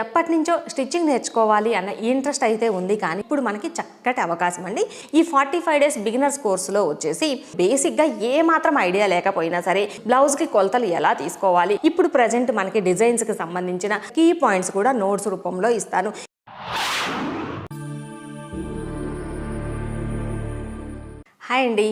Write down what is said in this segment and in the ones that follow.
ఎప్పటి నుంచో స్టిచ్చింగ్ నేర్చుకోవాలి అన్న ఇంట్రెస్ట్ అయితే ఉంది కానీ ఇప్పుడు మనకి చక్కటి అవకాశం అండి. ఈ ఫార్టీ ఫైవ్ డేస్ బిగినర్స్ కోర్సులో వచ్చేసి బేసిక్గా ఏ మాత్రం ఐడియా లేకపోయినా సరే బ్లౌజ్కి కొలతలు ఎలా తీసుకోవాలి ఇప్పుడు ప్రజెంట్ మనకి డిజైన్స్కి సంబంధించిన కీ పాయింట్స్ కూడా నోట్స్ రూపంలో ఇస్తాను. హాయ్ అండి.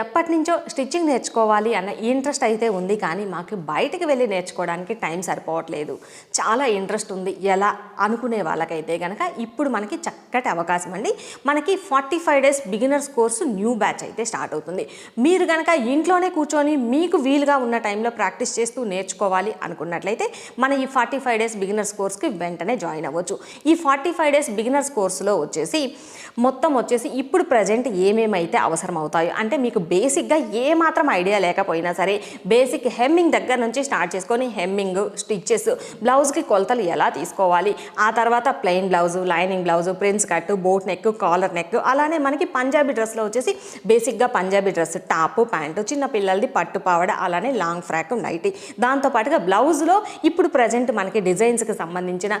ఎప్పటి నుంచో స్టిచ్చింగ్ నేర్చుకోవాలి అన్న ఇంట్రెస్ట్ అయితే ఉంది కానీ మాకు బయటకు వెళ్ళి నేర్చుకోవడానికి టైం సరిపోవట్లేదు. చాలా ఇంట్రెస్ట్ ఉంది. ఎలా అనుకునే వాళ్ళకైతే కనుక ఇప్పుడు మనకి చక్కటి అవకాశం అండి. మనకి forty five days beginners course new batch అయితే స్టార్ట్ అవుతుంది. మీరు కనుక ఇంట్లోనే కూర్చొని మీకు వీలుగా ఉన్న టైంలో ప్రాక్టీస్ చేస్తూ నేర్చుకోవాలి అనుకున్నట్లయితే మన ఈ ఫార్టీ ఫైవ్ డేస్ బిగినర్స్ కోర్స్కి వెంటనే జాయిన్ అవ్వచ్చు. ఈ ఫార్టీ ఫైవ్ డేస్ బిగినర్స్ కోర్సులో వచ్చేసి మొత్తం వచ్చేసి ఇప్పుడు ప్రజెంట్ ఏమేమైతే అవసరం అవుతాయో అంటే మీకు బేసిక్గా ఏ మాత్రం ఐడియా లేకపోయినా సరే బేసిక్ హెమ్మింగ్ దగ్గర నుంచి స్టార్ట్ చేసుకొని హెమ్మింగ్ స్టిచ్చెస్ బ్లౌజ్కి కొలతలు ఎలా తీసుకోవాలి ఆ తర్వాత plain blouse lining blouse prince cut boat neck collar neck అలానే మనకి పంజాబీ డ్రెస్లో వచ్చేసి బేసిక్గా పంజాబీ డ్రెస్ టాప్ ప్యాంటు చిన్న పిల్లలది పట్టు పావడ అలానే లాంగ్ ఫ్రాక్ నైటీ. దాంతోపాటుగా బ్లౌజ్లో ఇప్పుడు ప్రజెంట్ మనకి డిజైన్స్కి సంబంధించిన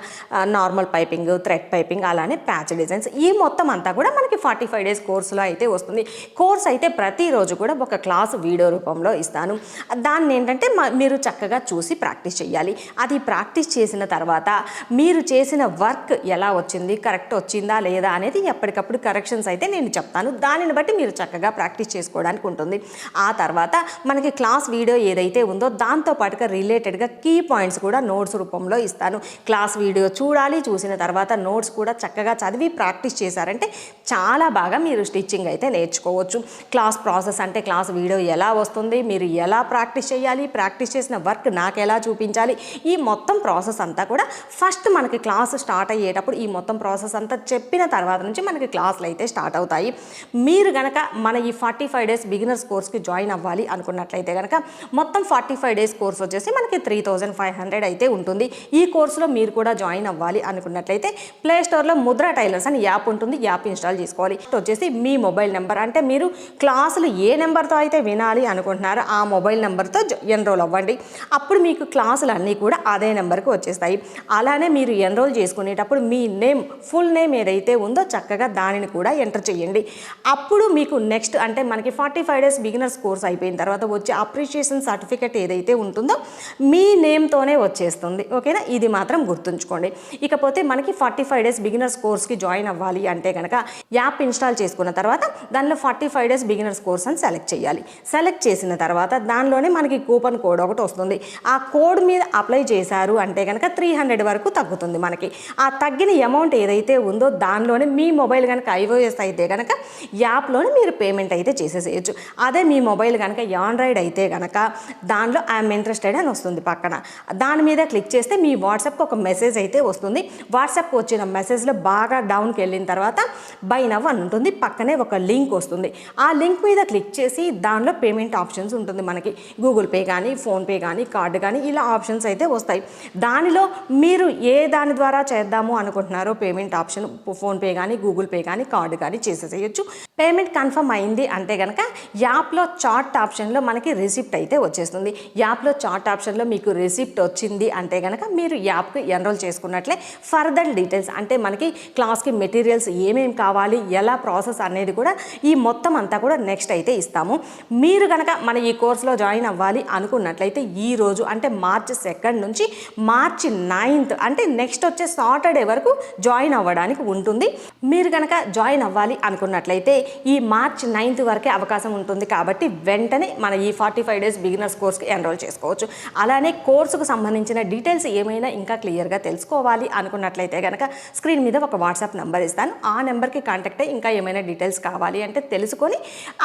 నార్మల్ పైపింగ్ థ్రెడ్ పైపింగ్ అలానే ప్యాచ్ డిజైన్స్. ఈ మొత్తం అంతా కూడా మనకి ఫార్టీ ఫైవ్ డేస్ కోర్సులో అయితే వస్తుంది. కోర్స్ అయితే ప్రతిరోజు కూడా ఒక క్లాస్ వీడియో రూపంలో ఇస్తాను. దాన్ని ఏంటంటే మీరు చక్కగా చూసి ప్రాక్టీస్ చేయాలి అది ప్రాక్టీస్ చేసిన తర్వాత మీరు చేసిన వర్క్ ఎలా వచ్చింది కరెక్ట్ వచ్చిందా లేదా అనేది ఎప్పటికప్పుడు కరెక్షన్స్ అయితే నేను చెప్తాను. దానిని బట్టి మీరు చక్కగా ప్రాక్టీస్ చేసుకోవడానికి ఉంటుంది. ఆ తర్వాత మనకి క్లాస్ వీడియో ఏదైతే ఉందో దాంతో పాటుగా రిలేటెడ్గా కీ పాయింట్స్ కూడా నోట్స్ రూపంలో ఇస్తాను. క్లాస్ వీడియో చూడాలి చూసిన తర్వాత నోట్స్ కూడా చక్కగా చదివి ప్రాక్టీస్ చేశారంటే చాలా బాగా మీరు స్టిచ్చింగ్ అయితే నేర్చుకోవచ్చు. క్లాస్ ప్రాసెస్ అంటే క్లాస్ వీడియో ఎలా వస్తుంది మీరు ఎలా ప్రాక్టీస్ చేయాలి ప్రాక్టీస్ చేసిన వర్క్ నాకు ఎలా చూపించాలి ఈ మొత్తం ప్రాసెస్ అంతా కూడా ఫస్ట్ మనకి క్లాస్ స్టార్ట్ అయ్యేటప్పుడు ఈ మొత్తం ప్రాసెస్ అంతా చెప్పిన తర్వాత నుంచి మనకి క్లాసులు అయితే స్టార్ట్ అవుతాయి. మీరు గనక మన ఈ ఫార్టీ ఫైవ్ డేస్ బిగినర్స్ కోర్స్కి జాయిన్ అవ్వాలి అనుకున్నట్లయితే కనుక మొత్తం ఫార్టీ ఫైవ్ డేస్ కోర్స్ వచ్చేసి మనకి త్రీ థౌజండ్ ఫైవ్ హండ్రెడ్ అయితే ఉంటుంది. ఈ కోర్సులో మీరు కూడా జాయిన్ అవ్వాలి అనుకున్నట్లయితే ప్లే స్టోర్లో ముద్ర టైలర్స్ అని యాప్ ఉంటుంది. యాప్ ఇన్స్టాల్ చేసుకోవాలి. వచ్చేసి మీ మొబైల్ నెంబర్ అంటే మీరు క్లాసులు ఏ నెంబర్తో అయితే వినాలి అనుకుంటున్నారో ఆ మొబైల్ నెంబర్తో ఎన్రోల్ అవ్వండి. అప్పుడు మీకు క్లాసులు అన్నీ కూడా అదే నెంబర్కి వచ్చేస్తాయి. అలానే మీరు ఎన్రోల్ చేసుకునేటప్పుడు మీ నేమ్ ఫుల్ నేమ్ ఏదైతే ఉందో చక్కగా దానిని కూడా ఎంటర్ చేయండి. అప్పుడు మీకు నెక్స్ట్ అంటే మనకి forty five days beginners course అయిపోయిన తర్వాత వచ్చే అప్రిషియేషన్ సర్టిఫికేట్ ఏదైతే ఉంటుందో మీ నేమ్తోనే వచ్చేస్తుంది. ఓకేనా? ఇది మాత్రం గుర్తుంచుకోండి. ఇకపోతే మనకి ఫార్టీ ఫైవ్ డేస్ బిగినర్స్ కోర్స్కి జాయిన్ అవ్వాలి అంటే కనుక యాప్ ఇన్స్టాల్ చేసుకున్న తర్వాత దానిలో forty five days beginners course అని సెలెక్ట్ చేయాలి. సెలెక్ట్ చేసిన తర్వాత దానిలోనే మనకి కూపన్ కోడ్ ఒకటి వస్తుంది. ఆ కోడ్ మీద అప్లై చేశారు అంటే కనుక త్రీ హండ్రెడ్ వరకు తగ్గుతుంది మనకి. ఆ తగ్గిన అమౌంట్ ఏదైతే ఉందో దానిలోనే మీ మొబైల్ కనుక ఐఓఎస్ అయితే కనుక యాప్లోనే మీరు పేమెంట్ అయితే చేసేసేయచ్చు. అదే మీ మొబైల్ కనుక ఆండ్రాయిడ్ అయితే కనుక దానిలో ఐఎమ్ ఇంట్రెస్టెడ్ అని వస్తుంది పక్కన. దాని మీద క్లిక్ చేస్తే మీ వాట్సాప్కి ఒక మెసేజ్ అయితే వస్తుంది. వాట్సాప్కి వచ్చిన మెసేజ్లో బాగా డౌన్కి వెళ్ళిన తర్వాత బై నవ్ అని ఉంటుంది. పక్కనే ఒక లింక్ వస్తుంది. ఆ లింక్ మీద క్లిక్ చేసి దానిలో పేమెంట్ ఆప్షన్స్ ఉంటుంది మనకి. గూగుల్ పే కానీ ఫోన్పే కానీ కార్డు కానీ ఇలా ఆప్షన్స్ అయితే వస్తాయి. దానిలో మీరు ఏ దాని ద్వారా చేద్దాము అనుకుంటున్నారో పేమెంట్ ఆప్షన్ ఫోన్పే కానీ గూగుల్ పే కానీ కార్డు కానీ చేసేసేయచ్చు. పేమెంట్ కన్ఫర్మ్ అయింది అంటే కనుక యాప్లో చార్ట్ ఆప్షన్లో మనకి రిసిప్ట్ అయితే వచ్చేస్తుంది. యాప్లో చార్ట్ ఆప్షన్లో మీకు రిసిప్ట్ వచ్చింది అంటే కనుక మీరు యాప్కి ఎన్రోల్ చేసుకున్నట్లే ఫర్దర్ డీటెయిల్స్ అంటే మనకి క్లాస్కి మెటీరియల్స్ ఏమేమి కావాలి ఎలా ప్రాసెస్ అనేది కూడా ఈ మొత్తం అంతా కూడా నెక్స్ట్ అయితే ఇస్తాము. మీరు కనుక మన ఈ కోర్సులో జాయిన్ అవ్వాలి అనుకున్నట్లయితే ఈ రోజు అంటే మార్చి సెకండ్ నుంచి మార్చి నైన్త్ అంటే నెక్స్ట్ వచ్చే సాటర్డే వరకు జాయిన్ అవ్వడానికి ఉంటుంది. మీరు కనుక జాయిన్ అవ్వాలి అనుకున్నట్లయితే ఈ మార్చ్ నైన్త్ వరకే అవకాశం ఉంటుంది కాబట్టి వెంటనే మన ఈ ఫార్టీ ఫైవ్ డేస్ బిగినర్స్ కోర్స్కి ఎన్రోల్ చేసుకోవచ్చు. అలానే కోర్సుకు సంబంధించిన డీటెయిల్స్ ఏమైనా ఇంకా క్లియర్గా తెలుసుకోవాలి అనుకున్నట్లయితే కనుక స్క్రీన్ మీద ఒక వాట్సాప్ నెంబర్ ఇస్తాను. ఆ నెంబర్కి కాంటాక్ట్ అయ్యి ఇంకా ఏమైనా డీటెయిల్స్ కావాలి అంటే తెలుసుకొని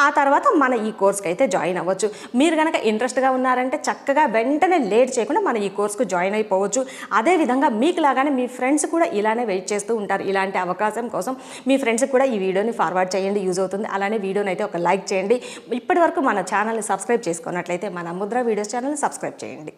ఆ తర్వాత మన ఈ కోర్స్కి అయితే జాయిన్ అవ్వచ్చు. మీరు కనుక ఇంట్రెస్ట్గా ఉన్నారంటే చక్కగా వెంటనే లేట్ చేయకుండా మన ఈ కోర్స్కు జాయిన్ అయిపోవచ్చు. అదేవిధంగా మీకు లాగానే మీ ఫ్రెండ్స్ కూడా ఇలానే వెయిట్ చేస్తూ ఉంటారు. ఇలాంటి అవకాశం కోసం మీ ఫ్రెండ్స్కి కూడా ఈ వీడియోని ఫార్వర్డ్ చేయండి యూజ్ అవుతుంది. అలానే వీడియోని అయితే ఒక లైక్ చేయండి. ఇప్పటివరకు మన ఛానల్ని సబ్స్క్రైబ్ చేసుకున్నట్లయితే మన ముద్ర వీడియోస్ ఛానల్ని సబ్స్క్రైబ్ చేయండి.